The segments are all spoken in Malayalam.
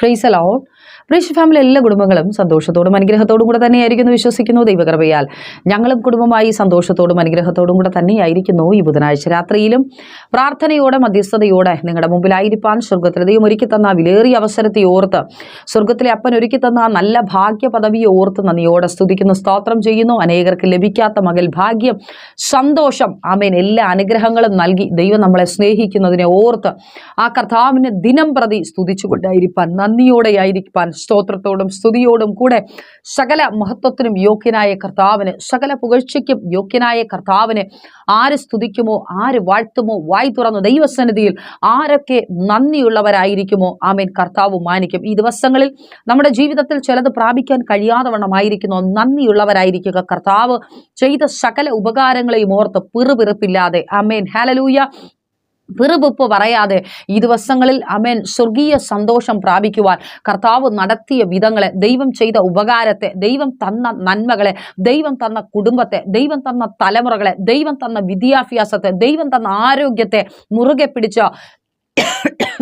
ഫ്രൈസ് അലൗഡ് ബ്രീഷ് ഫാമിലി എല്ലാ കുടുംബങ്ങളും സന്തോഷത്തോടും അനുഗ്രഹത്തോടും കൂടെ തന്നെയായിരിക്കുന്നു വിശ്വസിക്കുന്നു ദൈവകൃപയാൽ. ഞങ്ങളും കുടുംബമായി സന്തോഷത്തോടും അനുഗ്രഹത്തോടും കൂടെ തന്നെയായിരിക്കുന്നു ഈ ബുധനാഴ്ച രാത്രിയിലും. പ്രാർത്ഥനയോടെ മധ്യസ്ഥതയോടെ നിങ്ങളുടെ മുമ്പിലായിരിക്കാൻ സ്വർഗത്തിലെ ദൈവം ഒരുക്കി തന്ന വിലേറിയ അവസരത്തെ ഓർത്ത് സ്വർഗത്തിലെ അപ്പൻ ഒരുക്കി തന്ന നല്ല ഭാഗ്യ പദവിയെ ഓർത്ത് നന്ദിയോടെ സ്തുതിക്കുന്നു സ്തോത്രം ചെയ്യുന്നു. അനേകർക്ക് ലഭിക്കാത്ത മകൽ ഭാഗ്യം സന്തോഷം ആമേൻ. എല്ലാ അനുഗ്രഹങ്ങളും നൽകി ദൈവം നമ്മളെ സ്നേഹിക്കുന്നതിനെ ഓർത്ത് ആ കർത്താവിനെ ദിനം പ്രതി സ്തുതിച്ചുകൊണ്ടായിരിക്കാൻ നന്ദിയോടെ ആയിരിക്കാൻ സ്തോത്രത്തോടും സ്തുതിയോടും കൂടെ സകല മഹത്വത്തിനും യോഗ്യനായ കർത്താവിന് സകല പുകഴ്ചയ്ക്കും യോഗ്യനായ കർത്താവിന് ആര് സ്തുതിക്കുമോ ആര് വാഴ്ത്തുമോ വായി തുറന്ന് ദൈവസന്നിധിയിൽ ആരൊക്കെ നന്ദിയുള്ളവരായിരിക്കുമോ ആമേൻ. കർത്താവ് മാനിക്കും. ഈ ദിവസങ്ങളിൽ നമ്മുടെ ജീവിതത്തിൽ ചിലത് പ്രാപിക്കാൻ കഴിയാതെ വണ്ണമായിരിക്കുന്നു നന്ദിയുള്ളവരായിരിക്കുക. കർത്താവ് ചെയ്ത സകല ഉപകാരങ്ങളെയും ഓർത്ത് പിറുപിറുപ്പില്ലാതെ. ആമേൻ. ഹാലലൂയ പിറുപിപ്പ് പറയാതെ ഈ ദിവസങ്ങളിൽ അമേൻ സ്വർഗീയ സന്തോഷം പ്രാപിക്കുവാൻ കർത്താവ് നടത്തിയ വിധങ്ങളെ ദൈവം ചെയ്ത ഉപകാരത്തെ ദൈവം തന്ന നന്മകളെ ദൈവം തന്ന കുടുംബത്തെ ദൈവം തന്ന തലമുറകളെ ദൈവം തന്ന വിദ്യാഭ്യാസത്തെ ദൈവം തന്ന ആരോഗ്യത്തെ മുറുകെ പിടിച്ച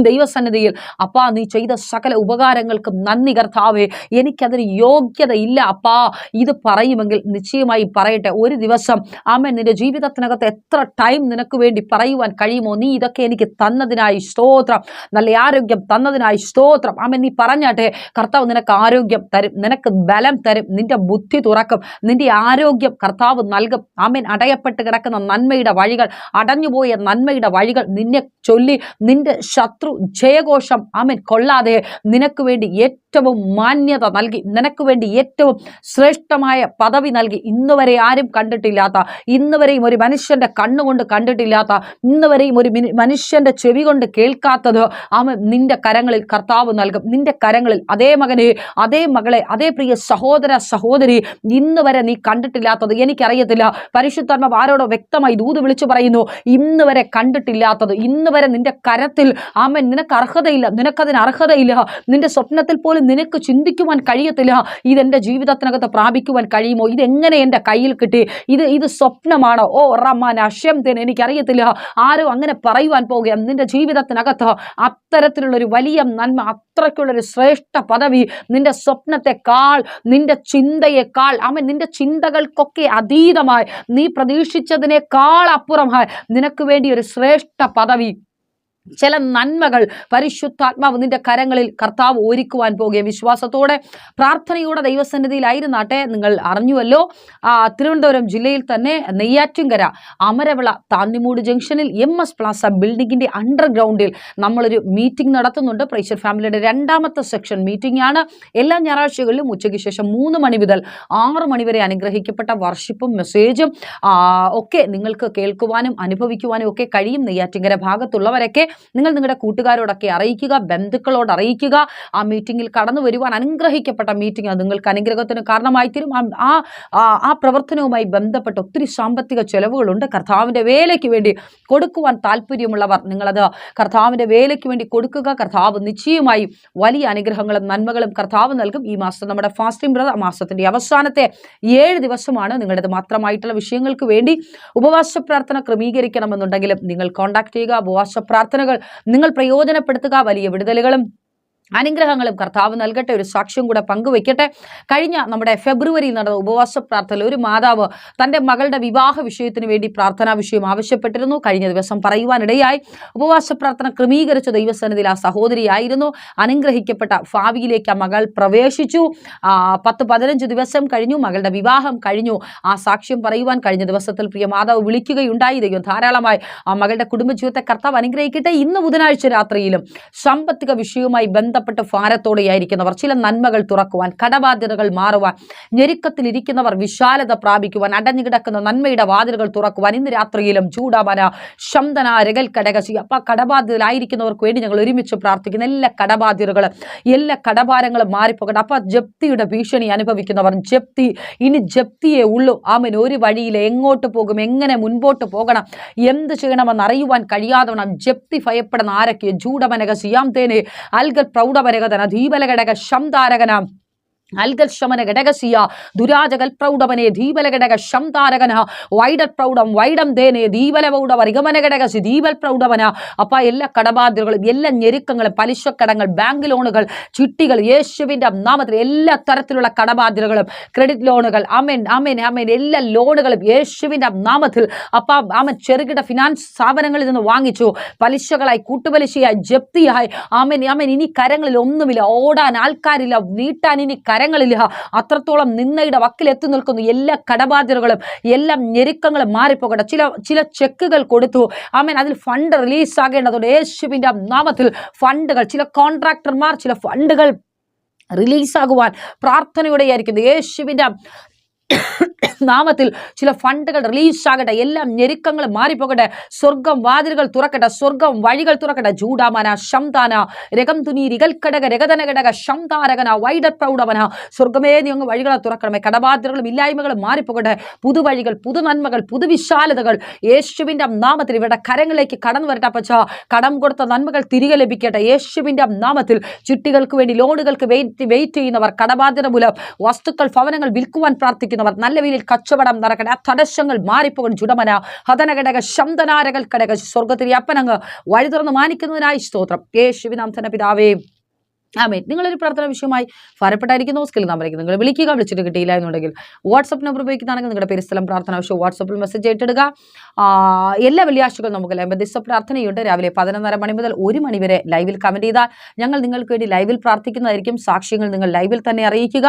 ദൈവസന്നിധിയിൽ അപ്പാ നീ ചെയ്ത സകല ഉപകാരങ്ങൾക്കും നന്ദി കർത്താവേ. എനിക്കതിന് യോഗ്യത ഇല്ല അപ്പാ. ഇത് പറയുമെങ്കിൽ നിശ്ചയമായി പറയട്ടെ. ഒരു ദിവസം ആമൻ നിന്റെ ജീവിതത്തിനകത്ത് എത്ര ടൈം നിനക്ക് വേണ്ടി പറയുവാൻ കഴിയുമോ? നീ ഇതൊക്കെ എനിക്ക് തന്നതിനായി സ്തോത്രം. നല്ല ആരോഗ്യം തന്നതിനായി സ്തോത്രം. ആമൻ നീ പറഞ്ഞാട്ടെ കർത്താവ് നിനക്ക് ആരോഗ്യം തരും നിനക്ക് ബലം തരും നിന്റെ ബുദ്ധി തുറക്കും നിന്റെ ആരോഗ്യം കർത്താവ് നൽകും. ആമൻ അടയപ്പെട്ട് കിടക്കുന്ന നന്മയുടെ വഴികൾ അടഞ്ഞുപോയ നന്മയുടെ വഴികൾ നിന്നെ ചൊല്ലി നിന്റെ ശത്രു ജയഘോഷം ആമൻ. കൊള്ളാതെ നിനക്ക് വേണ്ടി ഏറ്റവും മാന്യത നൽകി നിനക്ക് വേണ്ടി ഏറ്റവും ശ്രേഷ്ഠമായ പദവി നൽകി. ഇന്ന് വരെ ആരും കണ്ടിട്ടില്ലാത്ത ഇന്ന് വരെയും ഒരു മനുഷ്യന്റെ കണ്ണുകൊണ്ട് കണ്ടിട്ടില്ലാത്ത ഇന്ന് വരെയും ഒരു മനുഷ്യന്റെ ചെവി കൊണ്ട് കേൾക്കാത്തത് അവൻ നിന്റെ കരങ്ങളിൽ കർത്താവ് നൽകും. നിന്റെ കരങ്ങളിൽ അതേ മകനെ അതേ മകളെ അതേ പ്രിയ സഹോദര സഹോദരി ഇന്ന് വരെ നീ കണ്ടിട്ടില്ലാത്തത് എനിക്കറിയത്തില്ല. പരിശുദ്ധർമ്മ ആരോടോ വ്യക്തമായി ദൂത് വിളിച്ചു പറയുന്നു ഇന്ന് വരെ കണ്ടിട്ടില്ലാത്തത് ഇന്ന് വരെ നിന്റെ കരത്തിൽ ആമൻ നിനക്ക് അർഹതയില്ല നിനക്കതിന് അർഹതയില്ല. നിന്റെ സ്വപ്നത്തിൽ പോലും നിനക്ക് ചിന്തിക്കുവാൻ കഴിയത്തില്ല? ഇതെന്റെ ജീവിതത്തിനകത്ത് പ്രാപിക്കുവാൻ കഴിയുമോ? ഇതെങ്ങനെ എന്റെ കയ്യിൽ കിട്ടി? ഇത് ഇത് സ്വപ്നമാണോ? ഓ റമാൻ അഷ്യം തേൻ എനിക്കറിയത്തില്ല. ആരും അങ്ങനെ പറയുവാൻ പോകുകയാണ് നിന്റെ ജീവിതത്തിനകത്ത് അത്തരത്തിലുള്ളൊരു വലിയ നന്മ അത്രയ്ക്കുള്ളൊരു ശ്രേഷ്ഠ പദവി നിന്റെ സ്വപ്നത്തെക്കാൾ നിന്റെ ചിന്തയെക്കാൾ അവൻ നിന്റെ ചിന്തകൾക്കൊക്കെ അതീതമായി നീ പ്രതീക്ഷിച്ചതിനേക്കാൾ അപ്പുറമായി നിനക്ക് വേണ്ടി ഒരു ശ്രേഷ്ഠ പദവി ചില നന്മകൾ പരിശുദ്ധാത്മാവ് നിന്റെ കരങ്ങളിൽ കർത്താവ് ഒരുക്കുവാൻ പോകുകയും വിശ്വാസത്തോടെ പ്രാർത്ഥനയോടെ ദൈവസന്നിധിയിലായിരുന്നാട്ടെ നിങ്ങൾ അറിഞ്ഞുവല്ലോ. തിരുവനന്തപുരം ജില്ലയിൽ തന്നെ നെയ്യാറ്റിൻകര അമരവിള താന്നിമൂട് ജംഗ്ഷനിൽ എം എസ് പ്ലാസ ബിൽഡിങ്ങിന്റെ അണ്ടർഗ്രൗണ്ടിൽ നമ്മളൊരു മീറ്റിംഗ് നടത്തുന്നുണ്ട്. പ്രൈഷർ ഫാമിലിയുടെ രണ്ടാമത്തെ സെക്ഷൻ മീറ്റിംഗ് ആണ് എല്ലാ ഞായറാഴ്ചകളിലും ഉച്ചയ്ക്ക് ശേഷം മൂന്ന് മണി മുതൽ ആറ് മണി വരെ അനുഗ്രഹിക്കപ്പെട്ട വർഷിപ്പും മെസ്സേജും ഒക്കെ നിങ്ങൾക്ക് കേൾക്കുവാനും അനുഭവിക്കുവാനും ഒക്കെ കഴിയും. നെയ്യാറ്റിങ്കര ഭാഗത്തുള്ളവരൊക്കെ നിങ്ങൾ നിങ്ങളുടെ കൂട്ടുകാരോടൊക്കെ അറിയിക്കുക ബന്ധുക്കളോട് അറിയിക്കുക. ആ മീറ്റിംഗിൽ കടന്നു വരുവാൻ അനുഗ്രഹിക്കപ്പെട്ട മീറ്റിംഗ് അത് നിങ്ങൾക്ക് അനുഗ്രഹത്തിന് കാരണമായി തീരും. ആ- ആ പ്രവർത്തനവുമായി ബന്ധപ്പെട്ട് ഒത്തിരി സാമ്പത്തിക ചെലവുകളുണ്ട്. കർത്താവിന്റെ വേലയ്ക്ക് വേണ്ടി കൊടുക്കുവാൻ താല്പര്യമുള്ളവർ നിങ്ങളത് കർത്താവിന്റെ വേലയ്ക്ക് വേണ്ടി കൊടുക്കുക. കർത്താവ് നിശ്ചയമായി വലിയ അനുഗ്രഹങ്ങളും നന്മകളും കർത്താവ് നൽകും. ഈ മാസം നമ്മുടെ ഫാസ്റ്റിംഗ് ബ്രദർ മാസത്തിന്റെ അവസാനത്തെ ഏഴ് ദിവസമാണ് നിങ്ങളുടേത് മാത്രമായിട്ടുള്ള വിഷയങ്ങൾക്ക് വേണ്ടി ഉപവാസ പ്രാർത്ഥന ക്രമീകരിക്കണമെന്നുണ്ടെങ്കിലും നിങ്ങൾ കോൺടാക്ട് ചെയ്യുക. ഉപവാസ പ്രാർത്ഥനകൾ നിങ്ങൾ പ്രയോജനപ്പെടുത്തുക. വലിയ വിടുതലുകളും അനുഗ്രഹങ്ങളും കർത്താവ് നൽകട്ടെ ഒരു സാക്ഷ്യം കൂടെ പങ്കുവെക്കട്ടെ കഴിഞ്ഞ നമ്മുടെ ഫെബ്രുവരിയിൽ നടന്ന ഉപവാസ പ്രാർത്ഥനയിൽ ഒരു മാതാവ് തന്റെ മകളുടെ വിവാഹ വിഷയത്തിന് വേണ്ടി പ്രാർത്ഥനാ വിഷയം ആവശ്യപ്പെട്ടിരുന്നു. കഴിഞ്ഞ ദിവസം പറയുവാനിടയായി ഉപവാസ പ്രാർത്ഥന ക്രമീകരിച്ച ദൈവസന്നിധിയിൽ ആ സഹോദരിയായിരുന്നു. അനുഗ്രഹിക്കപ്പെട്ട ഭാവിയിലേക്ക് ആ മകൾ പ്രവേശിച്ചു. പത്ത് പതിനഞ്ച് ദിവസം കഴിഞ്ഞു മകളുടെ വിവാഹം കഴിഞ്ഞു. ആ സാക്ഷ്യം പറയുവാൻ കഴിഞ്ഞ ദിവസത്തിൽ പ്രിയ മാതാവ് വിളിക്കുകയുണ്ടായി. ദൈവം ധാരാളമായി ആ മകളുടെ കുടുംബജീവിതത്തെ കർത്താവ് അനുഗ്രഹിക്കട്ടെ. ഇന്ന് ബുധനാഴ്ച രാത്രിയിലും സാമ്പത്തിക വിഷയവുമായി ബന്ധപ്പെട്ട് ഭാരത്തോടെയായിരിക്കുന്നവർ ചില നന്മകൾ തുറക്കുവാൻ കടബാധ്യതകൾ മാറുവാൻ ഞെരുക്കത്തിലിരിക്കുന്നവർ വിശാലത പ്രാപിക്കുവാൻ അടഞ്ഞുകിടക്കുന്ന നന്മയുടെ വാതിലുകൾ തുറക്കുവാൻ ഇന്ന് രാത്രിയിലും ചൂടാമന ശന്തന രകൽ കടകശി അപ്പം കടബാധ്യതയിലായിരിക്കുന്നവർക്ക് വേണ്ടി ഞങ്ങൾ ഒരുമിച്ച് പ്രാർത്ഥിക്കുന്ന എല്ലാ കടബാധ്യതകളും എല്ലാ കടഭാരങ്ങളും മാറിപ്പോകട്ടെ. അപ്പം ജപ്തിയുടെ ഭീഷണി അനുഭവിക്കുന്നവർ ജപ്തി ഇനി ജപ്തിയെ ഉള്ളൂ. ആമൻ. ഒരു വഴിയിൽ എങ്ങോട്ട് പോകും എങ്ങനെ മുൻപോട്ട് പോകണം എന്ത് ചെയ്യണമെന്ന് അറിയുവാൻ കഴിയാതെ ജപ്തി ഭയപ്പെടുന്ന ആരൊക്കെ ജൂഡമനക സിയാം തേനെ അൽഗൽ പ്രൗഢമനകതന ദീപലഘടക ശംതാരകന. അൽഗൽ ശമന ഘടകസിയ ദുരാജകൽ പ്രൗഢവനെ ദീപല ഘടക ശംതാരകന വൈഡൽ പ്രൗഢം വൈഡം ദേനെ ദീപല പ്രൗഢവ റിഗമന ഘടകസി ദീപൽ പ്രൗഢവന അപ്പ എല്ലാ കടബാധ്യതകളും എല്ലാ ഞെരുക്കങ്ങളും പലിശക്കടങ്ങൾ ബാങ്ക് ലോണുകൾ ചിട്ടികൾ യേശുവിന്റെ നാമത്തിൽ എല്ലാ തരത്തിലുള്ള കടബാധ്യതകളും ക്രെഡിറ്റ് ലോണുകൾ അമേൻ അമേൻ അമേൻ എല്ലാ ലോണുകളും യേശുവിന്റെ നാമത്തിൽ. അപ്പ അമൻ ചെറുകിട ഫിനാൻസ് സ്ഥാപനങ്ങളിൽ നിന്ന് വാങ്ങിച്ചു. പലിശകളായി കൂട്ടുപലിശയായി ജപ്തിയായി. അമേൻ അമേൻ ഇനി കരങ്ങളിൽ ഒന്നുമില്ല. ഓടാൻ ആൾക്കാരില്ല നീട്ടാൻ ഇനി കരങ്ങളില്ല അത്രത്തോളം നിന്നയുടെ വക്കിൽ എത്തി നിൽക്കുന്നു എല്ലാ കടബാധ്യതകളും എല്ലാം ഞെരുക്കങ്ങളും മാറിപ്പോകട്ടെ. ചില ചില ചെക്കുകൾ കൊടുത്തു. ആമേൻ. അതിൽ ഫണ്ട് റിലീസ് ആകേണ്ടതുണ്ട് യേശുവിന്റെ നാമത്തിൽ ഫണ്ടുകൾ ചില കോൺട്രാക്ടർമാർ ചില ഫണ്ടുകൾ റിലീസാകുവാൻ പ്രാർത്ഥനയോടെയായിരിക്കുന്നു. യേശുവിന്റെ നാമത്തിൽ ചില ഫണ്ടുകൾ റിലീസ് ആകട്ടെ എല്ലാം ഞെരുക്കങ്ങൾ മാറിപ്പോകട്ടെ സ്വർഗം വാതിലുകൾ തുറക്കട്ടെ സ്വർഗം വഴികൾ തുറക്കട്ടെ. ജൂഡാമന ശംതാന രകം തുനി രികൽക്കടക രകതന ഘടക ശംതാരകന വൈഡ പ്രൗഢവന സ്വർഗമേ നീ അങ്ങ് വഴികളെ തുറക്കണമേ. കടബാധ്യതകളും ഇല്ലായ്മകളും മാറിപ്പോകട്ടെ. പുതുവഴികൾ പുതു നന്മകൾ പുതുവിശാലതകൾ. യേശുവിന്റെ നാമത്തിൽ ഇവരുടെ കരങ്ങളിലേക്ക് കടന്നു വരട്ടെ പച്ച കടം കൊടുത്ത നന്മകൾ തിരികെ ലഭിക്കട്ടെ. യേശുവിന്റെ നാമത്തിൽ ചിട്ടികൾക്ക് വേണ്ടി ലോണുകൾക്ക് വെയിറ്റ് വെയിറ്റ് ചെയ്യുന്നവർ കടബാധ്യത മൂലം വസ്തുക്കൾ ഭവനങ്ങൾ വിൽക്കുവാൻ പ്രാർത്ഥിക്കുന്നവർ നല്ല വീലിൽ കച്ചവടം നടക്കട്ടെ ആ തടസ്സങ്ങൾ മാറിപ്പോകണം ചുടമന ഹതനഘടക ശബ്ദനാരകൾ കടക സ്വർഗത്തിൽ അപ്പനങ്ങ് വഴി തുറന്ന് മാനിക്കുന്നതിനായി സ്തോത്രം. യേശുവിനാം തന്നെ പിതാവേ ആമേൻ. നിങ്ങളൊരു പ്രാർത്ഥന വിഷയമായി ഭാരപ്പെട്ടായിരിക്കുന്നു. സ്കിൽ നമ്പറേക്ക് നിങ്ങൾ വിളിക്കുക. വിളിച്ചിട്ട് കിട്ടിയില്ല എന്നുണ്ടെങ്കിൽ വാട്സപ്പ് നമ്പർ ഉപയോഗിക്കുന്നതാണെങ്കിൽ നിങ്ങളുടെ പേര് സ്ഥലം പ്രാർത്ഥന വിഷയം വാട്സപ്പിൽ മെസ്സേജ് ഏറ്റെടുക്കുക എല്ലാ വെള്ളിയാഴ്ചകളും നമുക്ക് ലംബദിസ പ്രാർത്ഥനയുണ്ട്. രാവിലെ പതിനൊന്നര മണി മുതൽ ഒരു മണി വരെ ലൈവിൽ കമന്റ് ചെയ്താൽ ഞങ്ങൾ നിങ്ങൾക്ക് വേണ്ടി ലൈവിൽ പ്രാർത്ഥിക്കുന്നതായിരിക്കും. സാക്ഷ്യങ്ങൾ നിങ്ങൾ ലൈവിൽ തന്നെ അറിയിക്കുക.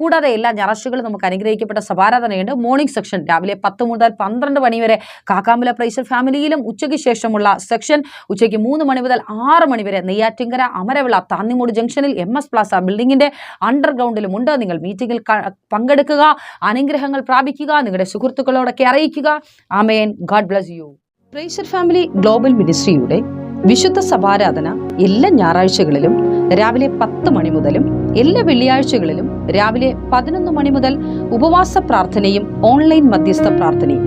കൂടാതെ എല്ലാ ഞായറാഴ്ചകളും നമുക്ക് അനുഗ്രഹിക്കപ്പെട്ട സഭാരാധനയുണ്ട്. മോർണിംഗ് സെക്ഷൻ രാവിലെ പത്ത് മുതൽ പന്ത്രണ്ട് മണി വരെ കാക്കാമ്പല പ്രൈസർ ഫാമിലിയിലും ഉച്ചയ്ക്ക് ശേഷമുള്ള സെക്ഷൻ ഉച്ചയ്ക്ക് മൂന്ന് മണി മുതൽ ആറ് മണി വരെ നെയ്യാറ്റിങ്കര അമരവിള താന്നിമൂട് ജംഗ്ഷനിൽ എം എസ് പ്ലാസ ബിൽഡിങ്ങിന്റെ അണ്ടർഗ്രൗണ്ടിലും ഉണ്ട്. നിങ്ങൾ മീറ്റിംഗിൽ പങ്കെടുക്കുക അനുഗ്രഹങ്ങൾ പ്രാപിക്കുക നിങ്ങളുടെ സുഹൃത്തുക്കളോടൊക്കെ അറിയിക്കുക. ആമേൻ. God bless you. Prayer family global മിനിസ്ട്രിയുടെ വിശുദ്ധ സഭാരാധന എല്ലാ ഞായറാഴ്ചകളിലും രാവിലെ പത്ത് മണി മുതലും എല്ലാ വെള്ളിയാഴ്ചകളിലും രാവിലെ പതിനൊന്ന് മണി മുതൽ ഉപവാസ പ്രാർത്ഥനയും ഓൺലൈൻ മധ്യസ്ഥ പ്രാർത്ഥനയും